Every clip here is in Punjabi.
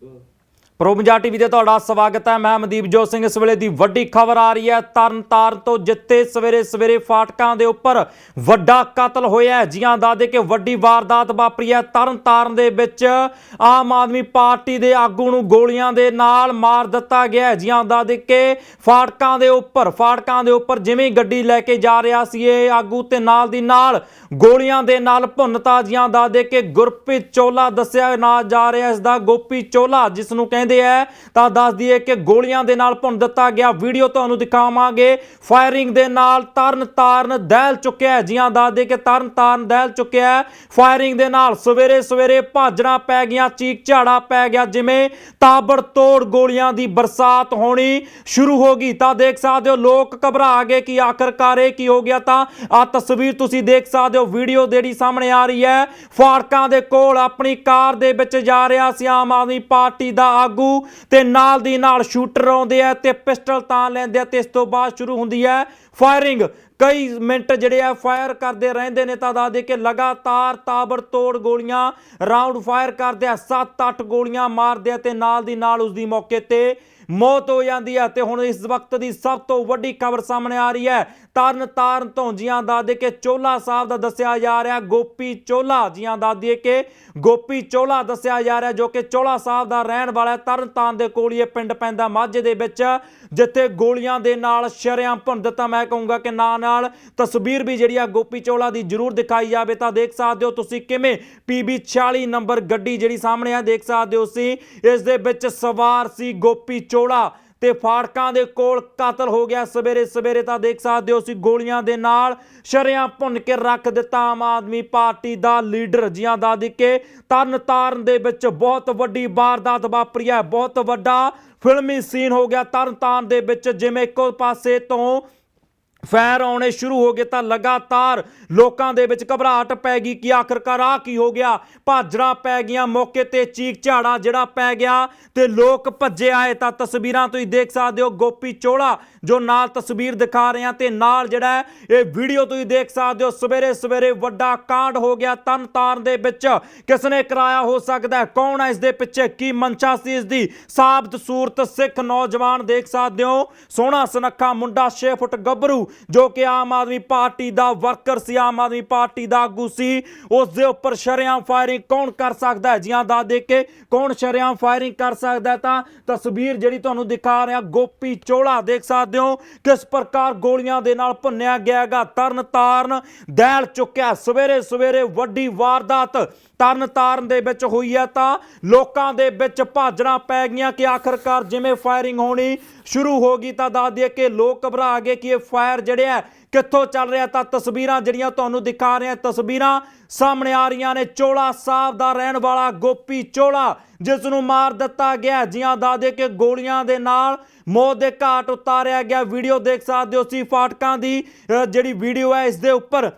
Well, ਪੰਜਾਬ ਟੀਵੀ ਤੇ ਤੁਹਾਡਾ ਸਵਾਗਤ ਹੈ। ਮੈਂ ਮਨਦੀਪ ਜੋਤ ਸਿੰਘ। ਇਸ ਵੇਲੇ ਦੀ ਵੱਡੀ ਖਬਰ ਆ ਰਹੀ ਹੈ। ਤਰਨਤਾਰਨ ਤੋਂ ਜਿੱਤੇ ਸਵੇਰੇ ਸਵੇਰੇ ਫਾਟਕਾਂ ਦੇ ਉੱਪਰ ਵੱਡਾ ਕਤਲ ਹੋਇਆ ਹੈ। ਜੀਆਂ ਦਾਦੇ ਕਿ ਵੱਡੀ ਵਾਰਦਾਤ ਵਾਪਰੀ ਹੈ। ਤਰਨਤਾਰਨ ਦੇ ਵਿੱਚ ਆਮ ਆਦਮੀ ਪਾਰਟੀ ਦੇ ਆਗੂ ਨੂੰ ਗੋਲੀਆਂ ਦੇ ਨਾਲ ਮਾਰ ਦਿੱਤਾ ਗਿਆ ਹੈ। ਜੀਆਂ ਦਾਦੇ ਕਿ ਫਾਟਕਾਂ ਦੇ ਉੱਪਰ, ਫਾਟਕਾਂ ਦੇ ਉੱਪਰ ਜਿਵੇਂ ਗੱਡੀ ਲੈ ਕੇ ਜਾ ਰਿਹਾ ਸੀ, ਇਹ ਆਗੂ ਤੇ ਨਾਲ ਦੀ ਨਾਲ ਗੋਲੀਆਂ ਦੇ ਨਾਲ ਭੁੰਨਤਾ। ਜੀਆਂ ਦਾਦੇ ਕਿ ਗੁਰਪ੍ਰੀਤ ਚੋਲਾ ਦੱਸਿਆ ਨਾ ਜਾ ਰਿਹਾ, ਇਸ ਦਾ ਗੋਪੀ ਚੋਲਾ, ਜਿਸ ਨੂੰ ਕਹਿੰਦੇ ਆ, ਤਾਂ ਦੱਸ ਦਈਏ ਕਿ ਗੋਲੀਆਂ ਦੇ ਨਾਲ ਭੁੰਨ ਦਿੱਤਾ ਗਿਆ ਵੀਡੀਓ ਤੁਹਾਨੂੰ ਦਿਖਾਵਾਂਗੇ। ਫਾਇਰਿੰਗ ਦੇ ਨਾਲ ਤਰਨ ਤਾਰਨ ਦਹਿਲ ਚੁੱਕਿਆ ਹੈ। ਜੀਆਂ ਦੱਸਦੇ ਕਿ ਤਰਨ ਤਾਰਨ ਦਹਿਲ ਚੁੱਕਿਆ ਫਾਇਰਿੰਗ ਦੇ ਨਾਲ ਸਵੇਰੇ ਸਵੇਰੇ ਭਾਜਣਾ ਪੈ ਗਿਆ ਚੀਕ ਝਾੜਾ ਪੈ ਗਿਆ, ਜਿਵੇਂ ਤਾਬੜ ਤੋੜ ਗੋਲੀਆਂ ਦੀ ਬਰਸਾਤ ਹੋਣੀ ਸ਼ੁਰੂ ਹੋ ਗਈ। ਤਾਂ ਦੇਖ ਸਕਦੇ ਹੋ, ਲੋਕ ਘਬਰਾ ਗਏ ਕਿ ਆਖਰਕਾਰ ਇਹ ਕੀ ਹੋ ਗਿਆ। ਤਾਂ ਆ ਤਸਵੀਰ ਤੁਸੀਂ ਦੇਖ ਸਕਦੇ ਹੋ, ਵੀਡੀਓ ਜਿਹੜੀ ਸਾਹਮਣੇ ਆ ਰਹੀ ਹੈ। ਫਾੜਕਾਂ ਦੇ ਕੋਲ ਆਪਣੀ ਕਾਰ ਦੇ ਵਿੱਚ ਜਾ ਰਿਹਾ ਸੀ, ਆਮ ਆਦਮੀ ਪਾਰਟੀ ਦਾ ਆਗੂ ਤੇ ਨਾਲ ਦੀ ਨਾਲ ਸ਼ੂਟਰ ਆਉਂਦੇ ਆ ਤੇ ਪਿਸਟਲ ਤਾਂ ਲੈਂਦੇ ਆ ਤੇ ਇਸ ਤੋਂ ਬਾਅਦ ਸ਼ੁਰੂ ਹੁੰਦੀ ਹੈ ਫਾਇਰਿੰਗ। ਕਈ ਮਿੰਟ ਜਿਹੜੇ ਆ ਫਾਇਰ ਕਰਦੇ ਰਹਿੰਦੇ ਨੇ ਤਾਂ ਦੱਸ ਦੇ ਕਿ ਲਗਾਤਾਰ ਤਾਬੜ ਤੋੜ ਗੋਲੀਆਂ ਰਾਉਂਡ ਫਾਇਰ ਕਰਦੇ ਆ 7-8 ਗੋਲੀਆਂ ਮਾਰਦੇ ਆ ਤੇ ਨਾਲ ਦੀ ਨਾਲ ਉਸ ਦੀ ਮੌਕੇ ਤੇ ਮੌਤ ਹੋ ਜਾਂਦੀ ਹੈ ਤੇ ਹੁਣ ਇਸ ਵਕਤ ਦੀ ਸਭ ਤੋਂ ਵੱਡੀ ਖਬਰ ਸਾਹਮਣੇ ਆ ਰਹੀ ਹੈ ਤਰਨ ਤਾਰਨ ਤੋਂ ਜੀਆਂ ਦਾਦੇ ਕਿ ਚੋਲਾ ਸਾਹਿਬ ਦਾ ਦੱਸਿਆ ਜਾ ਰਿਹਾ, ਗੋਪੀ ਚੋਲਾ ਜੀਆਂ ਦਾਦੀਏ ਕਿ, ਗੋਪੀ ਚੋਲਾ ਦੱਸਿਆ ਜਾ ਰਿਹਾ ਜੋ ਕਿ ਚੋਲਾ ਸਾਹਿਬ ਦਾ ਰਹਿਣ ਵਾਲਾ ਤਰਨ ਤਾਰਨ ਦੇ ਕੋਲ ਹੀ ਇਹ ਪਿੰਡ ਪੈਂਦਾ ਮਾਝੇ ਦੇ ਵਿੱਚ, ਜਿੱਥੇ ਗੋਲੀਆਂ ਦੇ ਨਾਲ ਸ਼ਰਿਆਂ ਭੁੰਨ ਦਿੱਤਾ। ਮੈਂ ਕਹੂੰਗਾ ਕਿ ਨਾਂ ਨਾਲ ਤਸਵੀਰ ਵੀ ਜਿਹੜੀ ਆ ਗੋਪੀ ਚੋਲਾ ਦੀ ਜ਼ਰੂਰ ਦਿਖਾਈ ਜਾਵੇ ਤਾਂ ਦੇਖ ਸਕਦੇ ਹੋ ਤੁਸੀਂ ਕਿਵੇਂ PB 46 ਨੰਬਰ ਗੱਡੀ ਜਿਹੜੀ ਸਾਹਮਣੇ ਆ, ਦੇਖ ਸਕਦੇ ਹੋ ਸੀ ਇਸ ਦੇ ਵਿੱਚ ਸਵਾਰ ਸੀ ਗੋਪੀ ਚੋਲਾ। ਤੇ ਫਾੜਕਾਂ ਦੇ ਕੋਲ ਕਤਲ ਹੋ ਗਿਆ। ਸਵੇਰੇ ਸਵੇਰੇ ਤਾਂ ਦੇਖ ਸਕਦੇ ਹੋ ਸੀ ਗੋਲੀਆਂ ਦੇ ਨਾਲ ਸ਼ਰਿਆਂ ਭੁੰਨ ਕੇ ਰੱਖ ਦਿੱਤਾ ਆਮ ਆਦਮੀ ਪਾਰਟੀ ਦਾ ਲੀਡਰ ਜੀਆਂ ਦਾ ਕੇ ਤਰਨ ਤਾਰਨ ਦੇ ਵਿੱਚ ਬਹੁਤ ਵੱਡੀ ਵਾਰਦਾਤ ਵਾਪਰੀ ਹੈ, ਬਹੁਤ ਵੱਡਾ ਫਿਲਮੀ ਸੀਨ ਹੋ ਗਿਆ। ਤਰਨ ਤਾਰਨ ਦੇ ਵਿੱਚ ਜਿਵੇਂ ਇੱਕੋ ਪਾਸੇ ਤੋਂ ਫੈਰ ਆਉਣੇ ਸ਼ੁਰੂ ਹੋ ਗਏ ਤਾਂ ਲਗਾਤਾਰ ਲੋਕਾਂ ਦੇ ਵਿੱਚ ਘਬਰਾਹਟ ਪੈ ਗਈ ਕਿ ਆਖਰਕਾਰ ਆ ਕੀ ਹੋ ਗਿਆ? ਭਾਜੜਾ ਪੈ ਗਈਆਂ, ਮੌਕੇ ਤੇ ਚੀਕ ਝਾੜਾ ਜਿਹੜਾ ਪੈ ਗਿਆ ਤੇ ਲੋਕ ਭੱਜੇ ਆਏ ਤਾਂ ਤਸਵੀਰਾਂ ਤੁਸੀਂ ਦੇਖ ਸਕਦੇ ਹੋ। ਗੋਪੀ ਚੋਲਾ ਜੋ ਨਾਲ ਤਸਵੀਰ ਦਿਖਾ ਰਹੇ ਆ ਤੇ ਨਾਲ ਜਿਹੜਾ ਇਹ ਵੀਡੀਓ ਤੁਸੀਂ ਦੇਖ ਸਕਦੇ ਹੋ। ਸਵੇਰੇ ਸਵੇਰੇ ਵੱਡਾ ਕਾਂਡ ਹੋ ਗਿਆ ਤਨ ਤਾਰਨ ਦੇ ਵਿੱਚ। ਕਿਸ ਨੇ ਕਰਾਇਆ ਹੋ ਸਕਦਾ ਕੌਣ ਹੈ ਇਸ ਦੇ ਪਿੱਛੇ? ਕੀ ਮਨਸ਼ਾ ਸੀ ਇਸ ਦੀ? ਸਾਬਤ ਸੂਰਤ ਸਿੱਖ ਨੌਜਵਾਨ ਦੇਖ ਸਕਦੇ ਹੋ। ਸੋਹਣਾ ਸੁਨੱਖਾ ਮੁੰਡਾ 6 ਫੁੱਟ ਗੱਭਰੂ ਜੋ ਕਿ ਆਮ ਆਦਮੀ ਪਾਰਟੀ ਦਾ ਵਰਕਰ ਸੀ, ਆਮ ਆਦਮੀ ਪਾਰਟੀ ਦਾ ਆਗੂ ਸੀ, ਉਸ ਦੇ ਉੱਪਰ ਸ਼ਰੇਆਮ ਫਾਇਰਿੰਗ ਕੌਣ ਕਰ ਸਕਦਾ ਹੈ? ਜੀਆਂ ਦਾ ਦੇ ਕੇ ਕੌਣ ਸ਼ਰੇਆਮ ਫਾਇਰਿੰਗ ਕਰ ਸਕਦਾ ਤਾਂ ਤਸਵੀਰ ਜਿਹੜੀ ਤੁਹਾਨੂੰ ਦਿਖਾ ਰਿਹਾ, ਗੋਪੀ ਚੋਲਾ, ਦੇਖ ਸਕਦੇ ਹੋ ਕਿਸ ਪ੍ਰਕਾਰ ਗੋਲੀਆਂ ਦੇ ਨਾਲ ਭੁੰਨਿਆ ਗਿਆ ਤਰਨ ਤਾਰਨ ਦਹਿਲ ਚੁੱਕਿਆ, ਸਵੇਰੇ ਸਵੇਰੇ ਵੱਡੀ ਵਾਰਦਾਤ ਤਰਨ ਤਾਰਨ ਦੇ ਵਿੱਚ ਹੋਈ ਹੈ ਤਾਂ ਲੋਕਾਂ ਦੇ ਵਿੱਚ ਭਾਜਣਾ ਪੈ ਗਈਆਂ ਕਿ ਆਖਰਕਾਰ ਜਿਵੇਂ ਫਾਇਰਿੰਗ ਹੋਣੀ ਸ਼ੁਰੂ ਹੋ ਗਈ ਤਾਂ ਦੱਸ ਦਈਏ ਕਿ ਲੋਕ ਘਬਰਾ ਗਏ ਕਿ ਇਹ ਫਾਇਰ ਜਿਹੜੇ ਹੈ ਕਿੱਥੋਂ ਚੱਲ ਰਿਹਾ ਤਾਂ ਤਸਵੀਰਾਂ ਜਿਹੜੀਆਂ ਤੁਹਾਨੂੰ ਦਿਖਾ ਰਹੇ, ਤਸਵੀਰਾਂ ਸਾਹਮਣੇ ਆ ਰਹੀਆਂ ਨੇ। ਚੋਲਾ ਸਾਹਿਬ ਦਾ ਰਹਿਣ ਵਾਲਾ ਗੋਪੀ ਚੋਲਾ, ਜਿਸ ਨੂੰ ਮਾਰ ਦਿੱਤਾ ਗਿਆ। ਜੀਆਂ ਦਾਦੇ ਕੇ ਗੋਲੀਆਂ ਦੇ ਨਾਲ ਮੌਤ ਦੇ ਘਾਟ ਉਤਾਰਿਆ ਗਿਆ। ਵੀਡੀਓ ਦੇਖ ਸਕਦੇ ਹੋ ਸੀ ਫਾਟਕਾਂ ਦੀ ਜਿਹੜੀ ਵੀਡੀਓ ਹੈ, ਇਸ ਦੇ ਉੱਪਰ।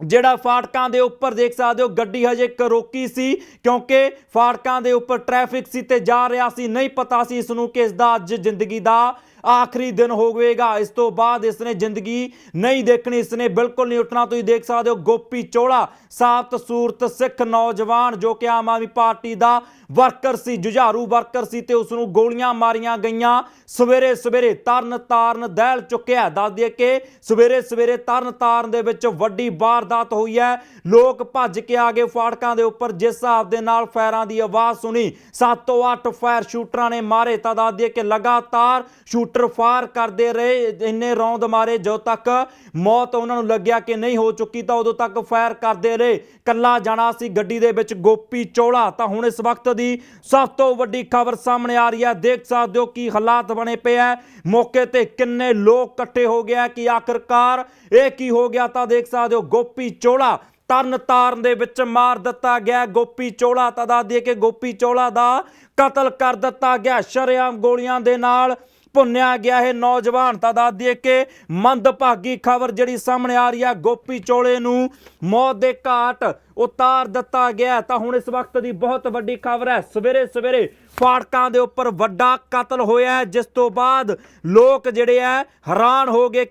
ਜਿਹੜਾ ਫਾਟਕਾਂ ਦੇ ਉੱਪਰ ਦੇਖ ਸਕਦੇ ਹੋ, ਗੱਡੀ ਹਜੇ ਇੱਕ ਸੀ, ਕਿਉਂਕਿ ਫਾਟਕਾਂ ਦੇ ਉੱਪਰ ਟ੍ਰੈਫਿਕ ਸੀ ਤੇ ਜਾ ਰਿਹਾ ਸੀ। ਨਹੀਂ ਪਤਾ ਸੀ ਇਸ ਨੂੰ ਕਿ ਇਸ ਦਾ ਅੱਜ ਜ਼ਿੰਦਗੀ ਦਾ ਆਖਰੀ ਦਿਨ ਹੋਵੇਗਾ ਇਸ ਤੋਂ ਬਾਅਦ ਇਸ ਨੇ ਜ਼ਿੰਦਗੀ ਨਹੀਂ ਦੇਖਣੀ। ਇਸ ਨੇ ਬਿਲਕੁਲ ਨਹੀਂ ਉੱਠਣਾ। ਤੁਸੀਂ ਦੇਖ ਸਕਦੇ ਹੋ ਗੋਪੀ ਚੋਲਾ, ਸਾਬਤ ਸੂਰਤ ਸਿੱਖ ਨੌਜਵਾਨ ਜੋ ਕਿ ਆਮ ਆਦਮੀ ਪਾਰਟੀ ਦਾ ਵਰਕਰ ਸੀ, ਜੁਝਾਰੂ ਵਰਕਰ ਸੀ ਤੇ ਉਸ ਨੂੰ ਗੋਲੀਆਂ ਮਾਰੀਆਂ ਗਈਆਂ। ਸਵੇਰੇ ਸਵੇਰੇ ਤਰਨ ਤਾਰਨ ਦਹਿਲ ਚੁੱਕਿਆ ਦੱਸ ਦਈਏ ਕਿ ਸਵੇਰੇ ਸਵੇਰੇ ਤਰਨ ਤਾਰਨ ਦੇ ਵਿੱਚ ਵੱਡੀ ਵਾਰਦਾਤ ਹੋਈ ਹੈ। ਲੋਕ ਭੱਜ ਕੇ ਆ ਗਏ ਫਾੜਕਾਂ ਦੇ ਉੱਪਰ। ਜਿਸ ਹਿਸਾਬ ਦੇ ਨਾਲ ਫਾਇਰਾਂ ਦੀ ਆਵਾਜ਼ ਸੁਣੀ 7 ਤੋਂ 8 ਫਾਇਰ ਸ਼ੂਟਰਾਂ ਨੇ ਮਾਰੇ। ਤਾਂ ਦੱਸ ਦਈਏ ਕਿ ਲਗਾਤਾਰ ਸ਼ੂਟ ਸ਼ੂਟਰ ਫਾਇਰ ਕਰਦੇ ਰਹੇ, ਇੰਨੇ ਰੌਂਦ ਮਾਰੇ ਜਦੋਂ ਤੱਕ ਮੌਤ ਉਹਨਾਂ ਨੂੰ ਲੱਗਿਆ ਕਿ ਨਹੀਂ ਹੋ ਚੁੱਕੀ ਤਾਂ ਉਦੋਂ ਤੱਕ ਫਾਇਰ ਕਰਦੇ ਰਹੇ। ਕੱਲਾ ਜਾਣਾ ਸੀ ਗੱਡੀ ਦੇ ਵਿੱਚ ਗੋਪੀ ਚੋਲਾ। ਤਾਂ ਹੁਣ ਇਸ ਵਕਤ ਦੀ ਸਭ ਤੋਂ ਵੱਡੀ ਖਬਰ ਸਾਹਮਣੇ ਆ ਰਹੀ ਹੈ। ਦੇਖ ਸਕਦੇ ਹੋ ਕੀ ਹਾਲਾਤ ਬਣੇ ਪਏ ਹੈ। ਮੌਕੇ ਤੇ ਕਿੰਨੇ ਲੋਕ ਇਕੱਠੇ ਹੋ ਗਿਆ ਕਿ ਆਖਰਕਾਰ ਇਹ ਕੀ ਹੋ ਗਿਆ ਤਾਂ ਦੇਖ ਸਕਦੇ ਹੋ ਗੋਪੀ ਚੋਲਾ ਤਰਨ ਤਾਰਨ ਦੇ ਵਿੱਚ ਮਾਰ ਦਿੱਤਾ ਗਿਆ। ਗੋਪੀ ਚੋਲਾ ਤਾਂ ਦੱਸ ਦਈਏ ਕਿ ਗੋਪੀ ਚੋਲਾ ਦਾ ਕਤਲ ਕਰ ਦਿੱਤਾ ਗਿਆ। ਸ਼ਰੇਆਮ ਗੋਲੀਆਂ ਦੇ ਨਾਲ ਭੁੰਨਿਆ ਗਿਆ ਇਹ ਨੌਜਵਾਨ, ਤਾਂ ਦੱਸ ਦਈਏ ਕਿ ਮੰਦਭਾਗੀ ਖਬਰ ਜਿਹੜੀ ਸਾਹਮਣੇ ਆ ਰਹੀ ਹੈ ਗੋਪੀ ਚੋਲੇ ਨੂੰ ਮੌਤ ਦੇ ਘਾਟ ਉਤਾਰ ਦਿੱਤਾ ਗਿਆ ਤਾਂ ਹੁਣ ਇਸ ਵਕਤ ਦੀ ਬਹੁਤ ਵੱਡੀ ਖਬਰ ਹੈ, ਸਵੇਰੇ ਸਵੇਰੇ ਫਾਟਕਾਂ ਦੇ ਉੱਪਰ ਵੱਡਾ ਕਤਲ ਹੋਇਆ ਹੈ, ਜਿਸ ਤੋਂ ਬਾਅਦ ਲੋਕ ਜਿਹੜੇ ਆ ਹੈਰਾਨ ਹੋ ਗਏ ਕਿ